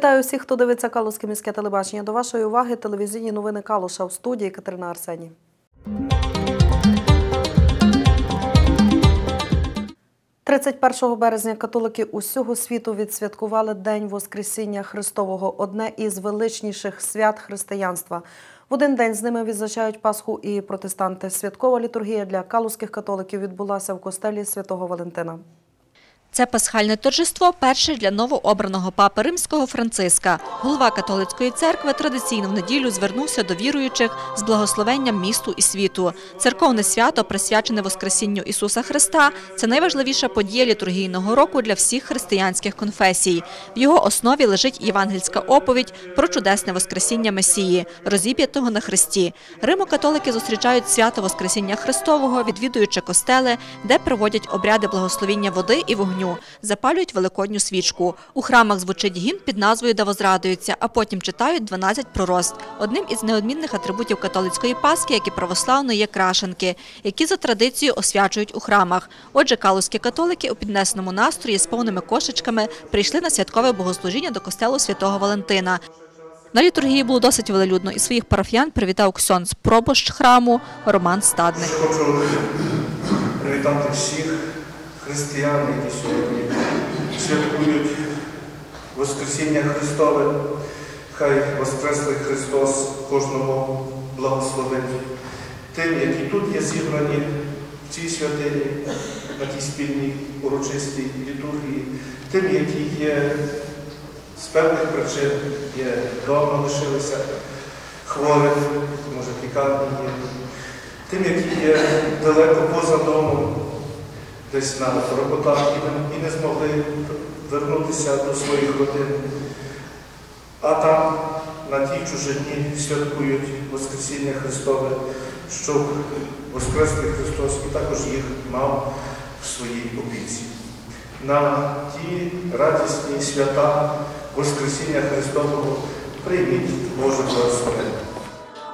Вітаю всіх, хто дивиться Калузьке міське телебачення. До вашої уваги телевізійні новини Калуша в студії Катерина Арсені. «31 березня католики усього світу відсвяткували День Воскресіння Христового, одне із величніших свят християнства. В один день з ними відзначають Пасху і протестанти. Святкова літургія для калузьких католиків відбулася в костелі святого Валентина. Це пасхальне торжество перше для новообраного папи римського Франциска. Голова католицької церкви традиційно в неділю звернувся до віруючих з благословенням місту і світу. Церковне свято, присвячене Воскресінню Ісуса Христа, це найважливіша подія літургійного року для всіх християнських конфесій. В його основі лежить євангельська оповідь про чудесне Воскресіння Месії, розіп'ятого на Христі. Римо-католики зустрічають свято Воскресіння Христового, відвідуючи костели, де проводять обряди благословіння води і вогню вогню, запалюють великодню свічку. У храмах звучить гімн під назвою «Да возрадуються», а потім читають 12 пророст. Одним із неодмінних атрибутів католицької Пасхи, як і православної, є крашенки, які за традицією освячують у храмах. Отже, калузькі католики у піднесеному настрої з повними кошечками прийшли на святкове богослужіння до костелу святого Валентина. На літургії було досить велелюдно, і своїх парафіян привітав ксьонз пробощ храму Роман Стадник. Хочу привітати всіх християн, які сьогодні святкують Воскресіння Христове. Хай Воскреслий Христос кожному благословить. Тим, які тут є зібрані в цій святині, на тій спільній урочистій літургії, тим, які є з певних причин, є вдома лишилися хворих, може лікарні є, тим, які є далеко поза домом, десь на роботах і не змогли вернутися до своїх родин. А там на тій чужині святкують Воскресіння Христове, щоб Воскреслий Христос і також їх мав в своїй опіці. На ті радісні свята Воскресіння Христового прийміть Боже благословення.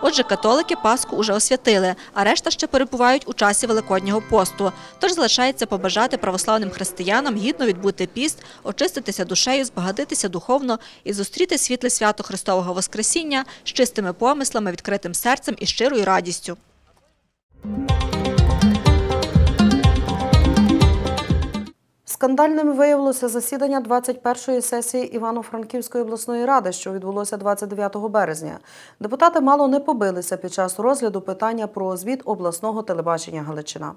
Отже, католики Пасху уже освятили, а решта ще перебувають у часі Великоднього посту. Тож залишається побажати православним християнам гідно відбути піст, очиститися душею, збагатитися духовно і зустріти світле свято Христового Воскресіння з чистими помислами, відкритим серцем і щирою радістю. Скандальним виявилося засідання 21-ї сесії Івано-Франківської обласної ради, що відбулося 29 березня. Депутати мало не побилися під час розгляду питання про звіт обласного телебачення Галичина.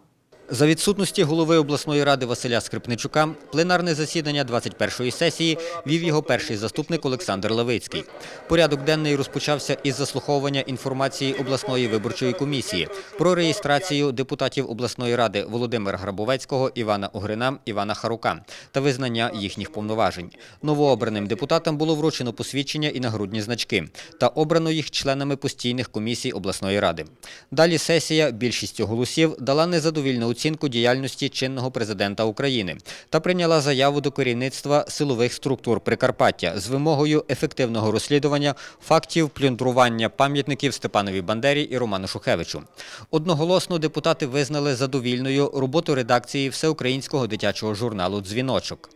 За відсутності голови обласної ради Василя Скрипничука пленарне засідання 21-ї сесії вів його перший заступник Олександр Левицький. Порядок денний розпочався із заслуховування інформації обласної виборчої комісії про реєстрацію депутатів обласної ради Володимира Грабовецького, Івана Угрина, Івана Харука та визнання їхніх повноважень. Новообраним депутатам було вручено посвідчення і нагрудні значки та обрано їх членами постійних комісій обласної ради. Далі сесія більшістю голосів дала незадовільну оцінку діяльності чинного президента України та прийняла заяву до керівництва силових структур Прикарпаття з вимогою ефективного розслідування фактів плюндрування пам'ятників Степанові Бандері і Роману Шухевичу. Одноголосно депутати визнали задовільною роботу редакції всеукраїнського дитячого журналу Дзвіночок.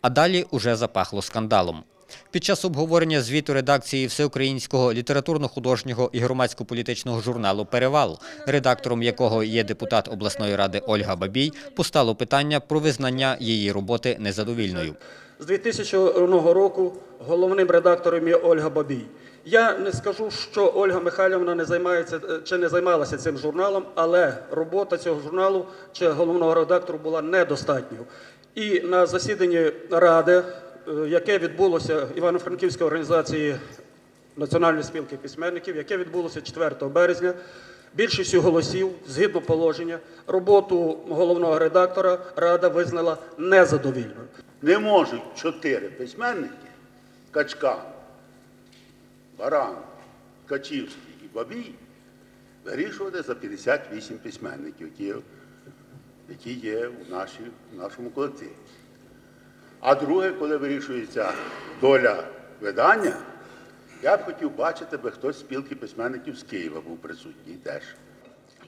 А далі уже запахло скандалом. Під час обговорення звіту редакції всеукраїнського літературно-художнього і громадсько-політичного журналу Перевал, редактором якого є депутат обласної ради Ольга Бабій, постало питання про визнання її роботи незадовільною. З 2000 року головним редактором є Ольга Бабій. Я не скажу, що Ольга Михайлівна не займається чи не займалася цим журналом, але робота цього журналу чи головного редактору була недостатньою. І на засіданні ради яке відбулося Івано-Франківської організації Національної спілки письменників, яке відбулося 4 березня. Більшістю голосів, згідно положення, роботу головного редактора Рада визнала незадовільною. Не можуть чотири письменники Качка, Баран, Качівський і Бабій вирішувати за 58 письменників, які є в нашому колективі. А друге, коли вирішується доля видання, я б хотів бачити, би хтось з спілки письменників з Києва був присутній теж.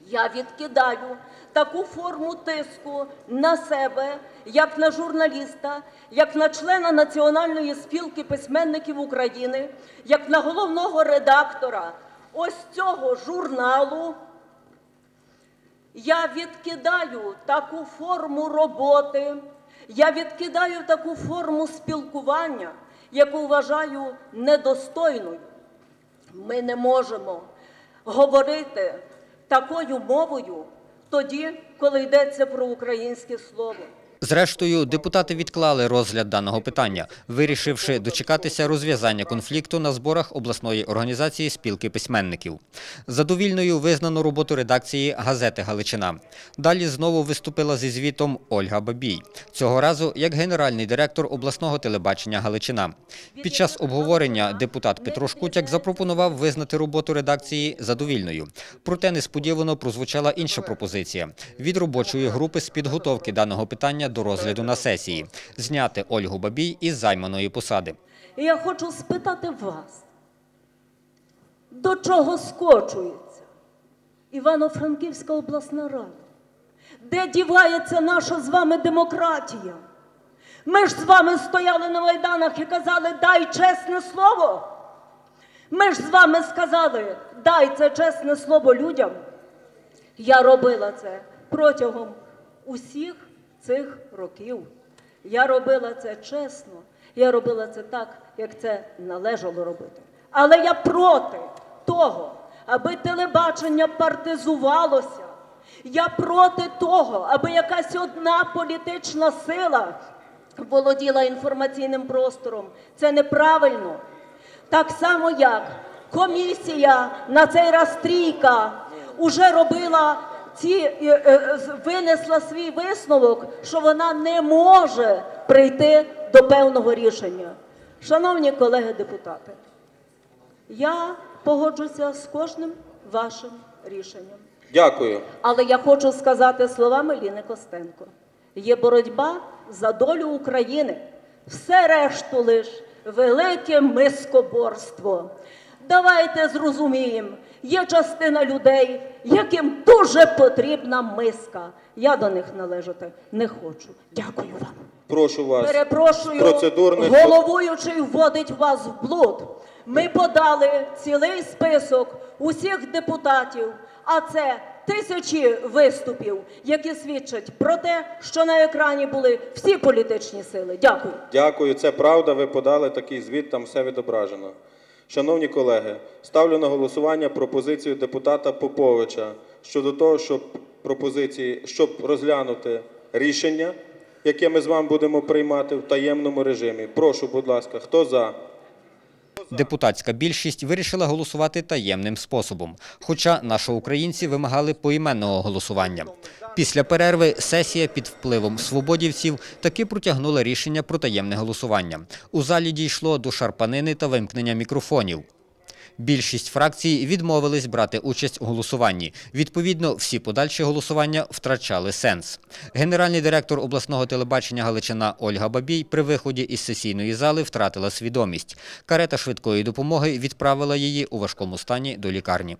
Я відкидаю таку форму тиску на себе, як на журналіста, як на члена Національної спілки письменників України, як на головного редактора ось цього журналу. Я відкидаю таку форму роботи, я відкидаю таку форму спілкування, яку вважаю недостойною. Ми не можемо говорити такою мовою тоді, коли йдеться про українське слово. Зрештою, депутати відклали розгляд даного питання, вирішивши дочекатися розв'язання конфлікту на зборах обласної організації спілки письменників. Задовільною визнано роботу редакції газети Галичина. Далі знову виступила зі звітом Ольга Бабій. Цього разу як генеральний директор обласного телебачення Галичина. Під час обговорення депутат Петро Шкутяк запропонував визнати роботу редакції задовільною. Проте несподівано прозвучала інша пропозиція від робочої групи з підготовки даного питання до розгляду на сесії зняти Ольгу Бабій із займаної посади. Я хочу спитати вас, до чого скочується Івано-Франківська обласна рада? Де дівається наша з вами демократія? Ми ж з вами стояли на майданах і казали, дай чесне слово. Ми ж з вами сказали, дай це чесне слово людям. Я робила це протягом усіх цих років. Я робила це чесно, я робила це так, як це належало робити. Але я проти того, аби телебачення партизувалося. Я проти того, аби якась одна політична сила володіла інформаційним простором. Це неправильно. Так само, як комісія на цей раз трійка уже робила ці е, е, винесла свій висновок, що вона не може прийти до певного рішення. Шановні колеги депутати, я погоджуся з кожним вашим рішенням. Дякую. Але я хочу сказати словами Ліни Костенко: є боротьба за долю України. Все решту лиш велике мискоборство. Давайте зрозуміємо, є частина людей, яким дуже потрібна миска. Я до них належати не хочу. Дякую вам. Прошу вас. Перепрошую, процедурних- головуючий вводить вас в блуд. Ми подали цілий список усіх депутатів, а це тисячі виступів, які свідчать про те, що на екрані були всі політичні сили. Дякую. Дякую, це правда. Ви подали такий звіт, там все відображено. Шановні колеги, ставлю на голосування пропозицію депутата Поповича щодо того, щоб пропозиції, щоб розглянути рішення, яке ми з вами будемо приймати в таємному режимі. Прошу, будь ласка, хто за? Депутатська більшість вирішила голосувати таємним способом, хоча наші українці вимагали поіменного голосування. Після перерви сесія під впливом свободівців таки протягнула рішення про таємне голосування. У залі дійшло до шарпанини та вимкнення мікрофонів. Більшість фракцій відмовились брати участь у голосуванні. Відповідно, всі подальші голосування втрачали сенс. Генеральний директор обласного телебачення Галичина Ольга Бабій при виході із сесійної зали втратила свідомість. Карета швидкої допомоги відправила її у важкому стані до лікарні.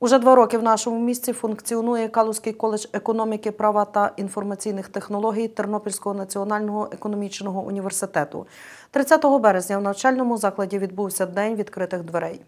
Уже два роки в нашому місті функціонує Калузький коледж економіки, права та інформаційних технологій Тернопільського національного економічного університету. 30 березня в навчальному закладі відбувся День відкритих дверей.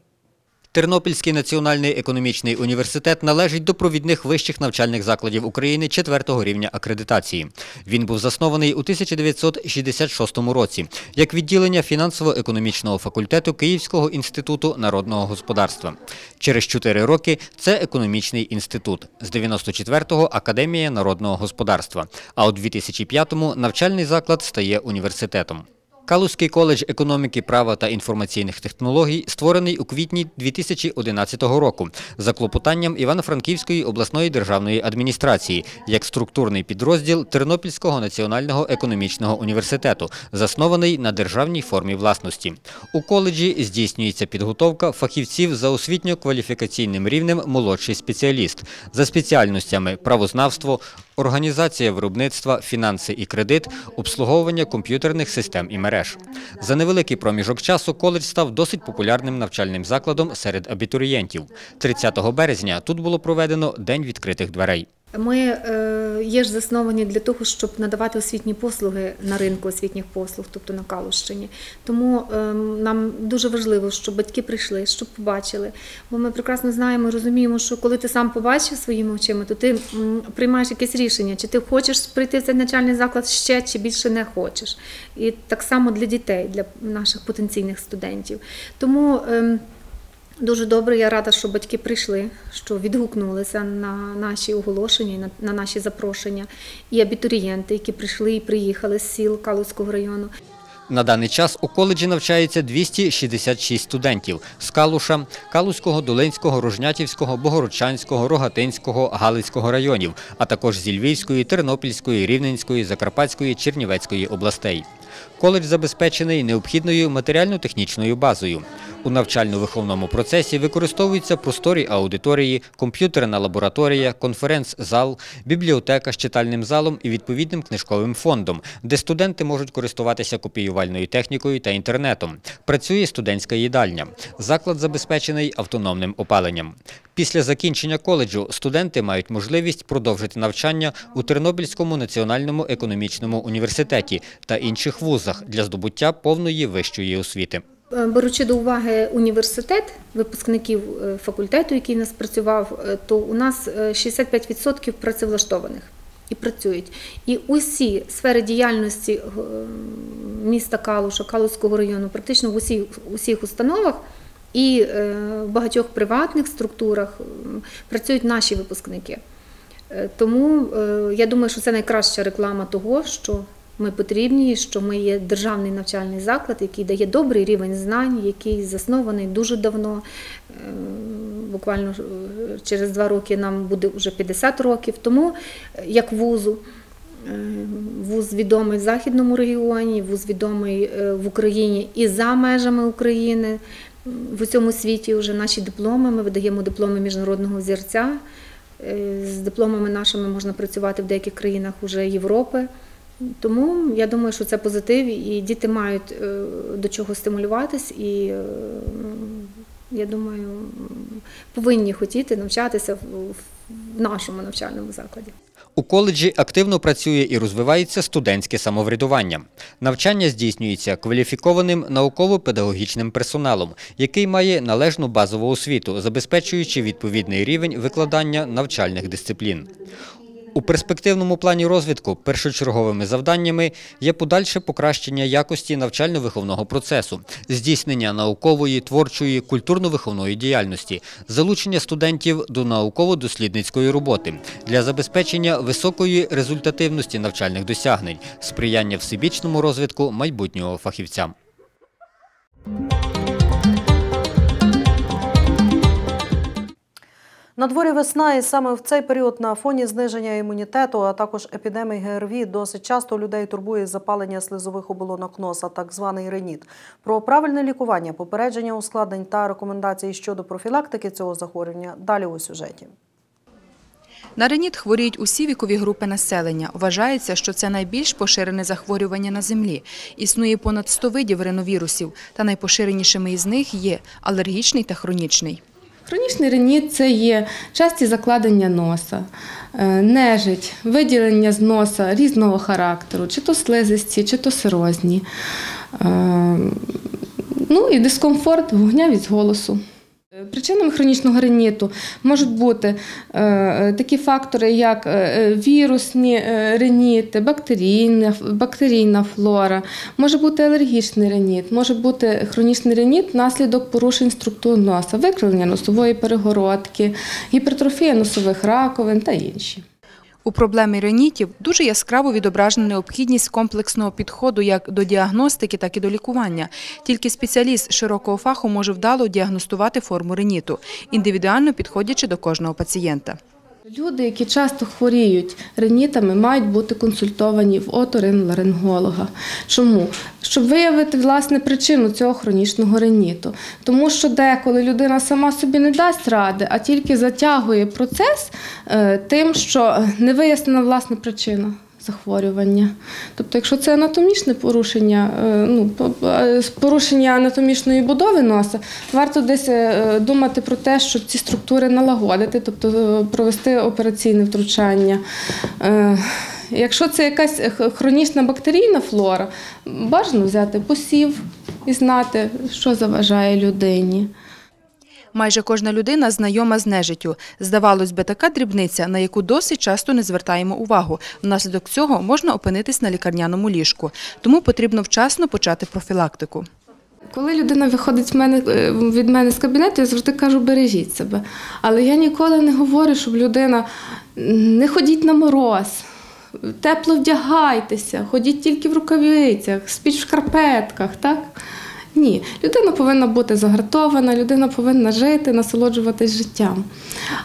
Тернопільський національний економічний університет належить до провідних вищих навчальних закладів України четвертого рівня акредитації. Він був заснований у 1966 році як відділення фінансово-економічного факультету Київського інституту народного господарства. Через чотири роки це економічний інститут, з 94-го – Академія народного господарства, а у 2005-му навчальний заклад стає університетом. Калузький коледж економіки, права та інформаційних технологій створений у квітні 2011 року за клопотанням Івано-Франківської обласної державної адміністрації як структурний підрозділ Тернопільського національного економічного університету, заснований на державній формі власності. У коледжі здійснюється підготовка фахівців за освітньо-кваліфікаційним рівнем молодший спеціаліст за спеціальностями правознавство, організація виробництва, фінанси і кредит, обслуговування комп'ютерних систем і мереж. За невеликий проміжок часу коледж став досить популярним навчальним закладом серед абітурієнтів. 30 березня тут було проведено День відкритих дверей. Ми е, є ж засновані для того, щоб надавати освітні послуги на ринку освітніх послуг, тобто на Калущині. Тому е, нам дуже важливо, щоб батьки прийшли, щоб побачили. Бо ми прекрасно знаємо, розуміємо, що коли ти сам побачив своїми очима, то ти приймаєш якесь рішення, чи ти хочеш прийти в цей навчальний заклад ще, чи більше не хочеш. І так само для дітей, для наших потенційних студентів. Тому. Дуже добре, я рада, що батьки прийшли, що відгукнулися на наші оголошення, на, на наші запрошення. І абітурієнти, які прийшли і приїхали з сіл Калузького району. На даний час у коледжі навчається 266 студентів з Калуша, Калузького, Долинського, Рожнятівського, Богородчанського, Рогатинського, Галицького районів, а також зі Львівської, Тернопільської, Рівненської, Закарпатської, Чернівецької областей. Коледж забезпечений необхідною матеріально-технічною базою. У навчально-виховному процесі використовуються просторі аудиторії, комп'ютерна лабораторія, конференц-зал, бібліотека з читальним залом і відповідним книжковим фондом, де студенти можуть користуватися копіювальною технікою та інтернетом. Працює студентська їдальня. Заклад забезпечений автономним опаленням. Після закінчення коледжу студенти мають можливість продовжити навчання у Тернопільському національному економічному університеті та інших вузах для здобуття повної вищої освіти. Е, Беручи до уваги університет, випускників е, факультету, який нас працював, е, то у нас е, 65% працевлаштованих і працюють. І усі сфери діяльності міста Калуша, Калузького району, практично в усіх, усіх установах і в багатьох приватних структурах працюють наші випускники. Тому я думаю, що це найкраща реклама того, що ми потрібні, що ми є державний навчальний заклад, який дає добрий рівень знань, який заснований дуже давно. Буквально е, через два роки нам буде вже 50 років. Тому е, як вузу. Е, Вуз відомий в західному регіоні, вуз відомий в Україні і за межами України. В усьому світі вже наші дипломи. Ми видаємо дипломи міжнародного взірця. Е, З дипломами нашими можна працювати в деяких країнах уже Європи. Тому я думаю, що це позитив, і діти мають е, до чого стимулюватись, і е, я думаю, повинні хотіти навчатися в в нашому навчальному закладі. У коледжі активно працює і розвивається студентське самоврядування. Навчання здійснюється кваліфікованим науково-педагогічним персоналом, який має належну базову освіту, забезпечуючи відповідний рівень викладання навчальних дисциплін. У перспективному плані розвитку першочерговими завданнями є подальше покращення якості навчально-виховного процесу, здійснення наукової, творчої, культурно-виховної діяльності, залучення студентів до науково-дослідницької роботи для забезпечення високої результативності навчальних досягнень, сприяння всебічному розвитку майбутнього фахівця. На дворі весна, і саме в цей період на фоні зниження імунітету, а також епідемії ГРВІ, досить часто людей турбує запалення слизових оболонок носа, так званий реніт. Про правильне лікування, попередження ускладнень та рекомендації щодо профілактики цього захворювання далі у сюжеті. На реніт хворіють усі вікові групи населення. Вважається, що це найбільш поширене захворювання на землі. Існує понад 100 видів реновірусів, та найпоширенішими із них є алергічний та хронічний. Хронічний реніт це є часті закладення носа, е, нежить, виділення з носа різного характеру, чи то слизисті, чи то сирозні. Е, Ну і дискомфорт, вогнявість голосу. Е, Причинами хронічного реніту можуть бути е, такі фактори, як е, вірусні е, реніти, бактерійна, бактерійна флора, може бути алергічний реніт, може бути хронічний реніт внаслідок порушень структур носа, викривлення носової перегородки, гіпертрофія носових раковин та інші. У проблемі ренітів дуже яскраво відображена необхідність комплексного підходу як до діагностики, так і до лікування. Тільки спеціаліст широкого фаху може вдало діагностувати форму реніту, індивідуально підходячи до кожного пацієнта. Люди, які часто хворіють ринітами, мають бути консультовані в оторинларинголога. Чому? Щоб виявити власне причину цього хронічного реніту. Тому що деколи людина сама собі не дасть ради, а тільки затягує процес е, тим, що не вияснена власна причина. Захворювання. Тобто, якщо це анатомічне порушення, е, ну, е, порушення анатомічної будови носа, варто десь е, думати про те, щоб ці структури налагодити, тобто провести операційне втручання. Якщо це якась хронічна бактерійна флора, бажано взяти посів і знати, що заважає людині. Майже кожна людина знайома з нежиттю. Здавалось би, така дрібниця, на яку досить часто не звертаємо увагу. Внаслідок цього можна опинитись на лікарняному ліжку. Тому потрібно вчасно почати профілактику. Коли людина виходить е, від мене з кабінету, я завжди кажу, бережіть себе. Але я ніколи не говорю, щоб людина не ходіть на мороз, тепло вдягайтеся, ходіть тільки в рукавицях, спіть в шкарпетках. Так? Ні, людина повинна бути загартована, людина повинна жити, насолоджуватись життям.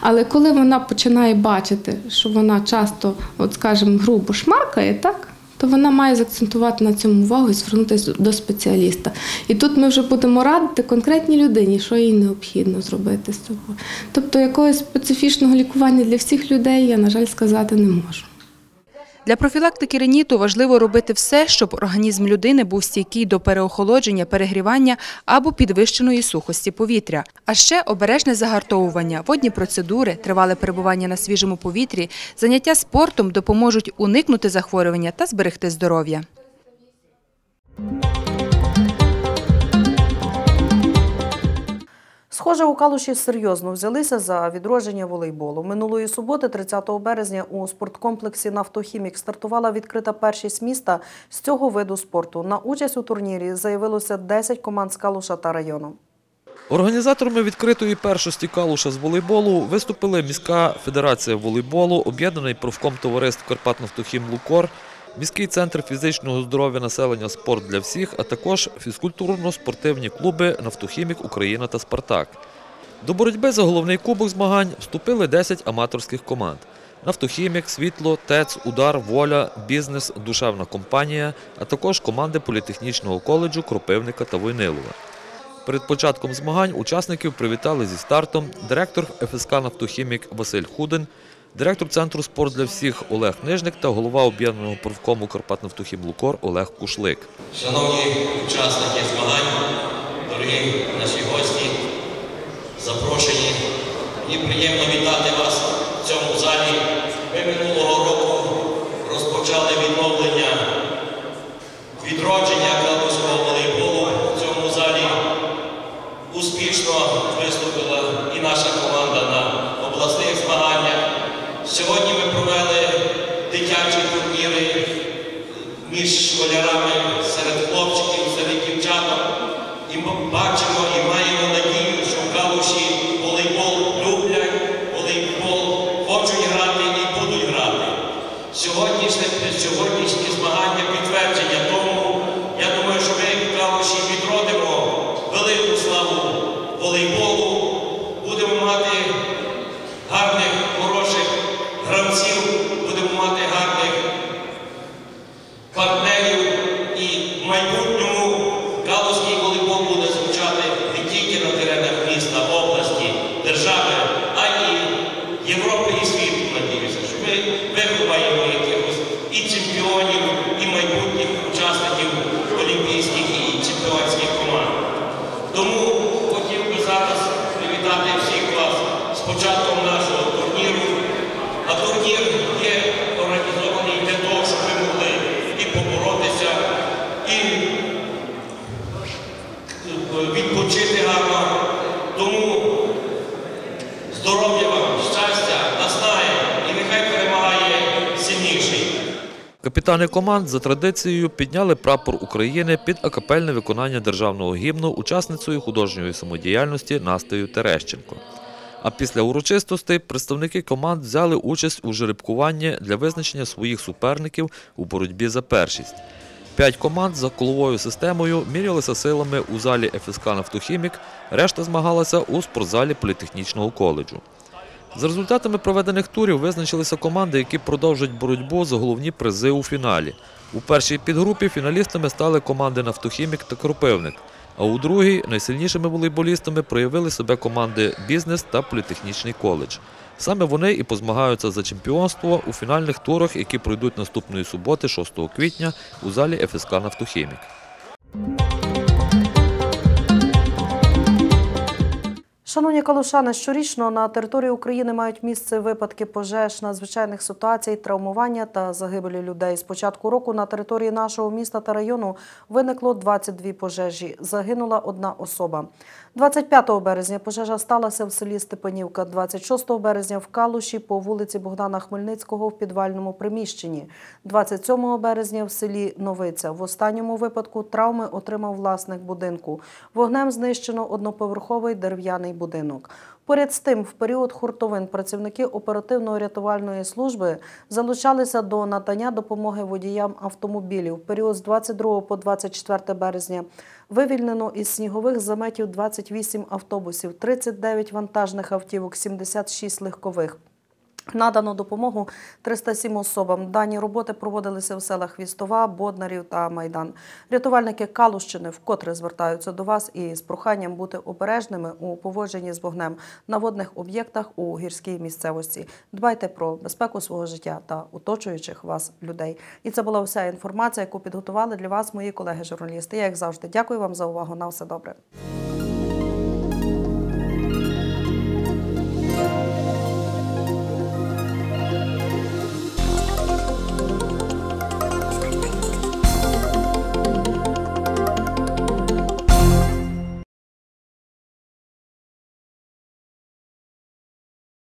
Але коли вона починає бачити, що вона часто, от скажімо, грубо шмаркає, так? то вона має заакцентувати на цьому увагу і звернутися до спеціаліста. І тут ми вже будемо радити конкретній людині, що їй необхідно зробити з собою. Тобто якогось специфічного лікування для всіх людей я, на жаль, сказати не можу. Для профілактики реніту важливо робити все, щоб організм людини був стійкий до переохолодження, перегрівання або підвищеної сухості повітря. А ще обережне загартовування, водні процедури, тривале перебування на свіжому повітрі, заняття спортом допоможуть уникнути захворювання та зберегти здоров'я. Схоже, у Калуші серйозно взялися за відродження волейболу. Минулої суботи, 30 березня, у спорткомплексі «Нафтохімік» стартувала відкрита першість міста з цього виду спорту. На участь у турнірі заявилося 10 команд з Калуша та району. Організаторами відкритої першості Калуша з волейболу виступили міська федерація волейболу, об'єднаний профком товариств Карпатнафтохім Лукор, міський центр фізичного здоров'я населення Спорт для всіх, а також фізкультурно-спортивні клуби Нафтохімік Україна та Спартак. До боротьби за головний кубок змагань вступили 10 аматорських команд: Нафтохімік, Світло, ТЕЦ, Удар, Воля, Бізнес, Душевна компанія, а також команди політехнічного коледжу Кропивника та Войнилова. Перед початком змагань учасників привітали зі стартом директор ФСК «Нафтохімік» Василь Худин, директор Центру «Спорт для всіх» Олег Нижник та голова об'єднаного профкому «Карпатнафтохім Лукор» Олег Кушлик. Шановні учасники змагань, дорогі наші гості, запрошені. Мені приємно вітати вас в цьому залі. Ми минулого року розпочали відновлення відродження калузького волейболу в цьому залі. Успішно виступила і наша команда на обласних змаганнях. Сьогодні ми провели дитячі турніри між школярами серед хлопчиків, серед дівчаток. І ми бачимо і маємо надію, що в Калуші волейбол люблять, волейбол хочуть грати і будуть грати. Сьогоднішнє, сьогоднішні змагання підтвердження тому, я думаю, що ми в Калуші відродимо велику славу волейболу, будемо мати гарних, хороших гравців, будемо мати гарних партнерів і в майбутньому галузький волейбол буде звучати не тільки на теренах міста, області, держави, а й Європи і світу, надіюся, що ми виховаємо якихось і чемпіонів, і майбутніх учасників олімпійських і чемпіонських команд. Тому хотів би зараз привітати всіх вас з початком нашого турніру. А турнір є організований для того, щоб ви могли і поборотися, і е, відпочити гарно. Тому здоров'я вам, щастя, наснаги, і нехай перемагає сильніший. Капітани команд за традицією підняли прапор України під акапельне виконання державного гімну учасницею художньої самодіяльності Настею Терещенко. А після урочистостей представники команд взяли участь у жеребкуванні для визначення своїх суперників у боротьбі за першість. П'ять команд за коловою системою мірялися силами у залі ФСК «Нафтохімік», решта змагалася у спортзалі політехнічного коледжу. За результатами проведених турів визначилися команди, які продовжать боротьбу за головні призи у фіналі. У першій підгрупі фіналістами стали команди Нафтохімік та Кропивник. А у другій найсильнішими волейболістами проявили себе команди Бізнес та Політехнічний коледж. Саме вони і позмагаються за чемпіонство у фінальних турах, які пройдуть наступної суботи, 6 квітня, у залі ФСК Нафтохімік. Шановні калушани, щорічно на території України мають місце випадки пожеж, надзвичайних ситуацій, травмування та загибелі людей. З початку року на території нашого міста та району виникло 22 пожежі. Загинула одна особа. 25 березня пожежа сталася в селі Степанівка, 26 березня в Калуші по вулиці Богдана Хмельницького в підвальному приміщенні, 27 березня в селі Новиця. В останньому випадку травми отримав власник будинку. Вогнем знищено одноповерховий дерев'яний будинок. Поряд з тим, в період хуртовин працівники оперативно-рятувальної служби залучалися до надання допомоги водіям автомобілів. В період з 22 по 24 березня вивільнено із снігових заметів 28 автобусів, 39 вантажних автівок, 76 легкових. Надано допомогу 307 особам. Дані роботи проводилися в селах Вістова, Боднарів та Майдан. Рятувальники Калущини вкотре звертаються до вас із проханням бути обережними у поводженні з вогнем на водних об'єктах у гірській місцевості. Дбайте про безпеку свого життя та оточуючих вас людей. І це була вся інформація, яку підготували для вас мої колеги-журналісти. Я як завжди дякую вам за увагу. На все добре.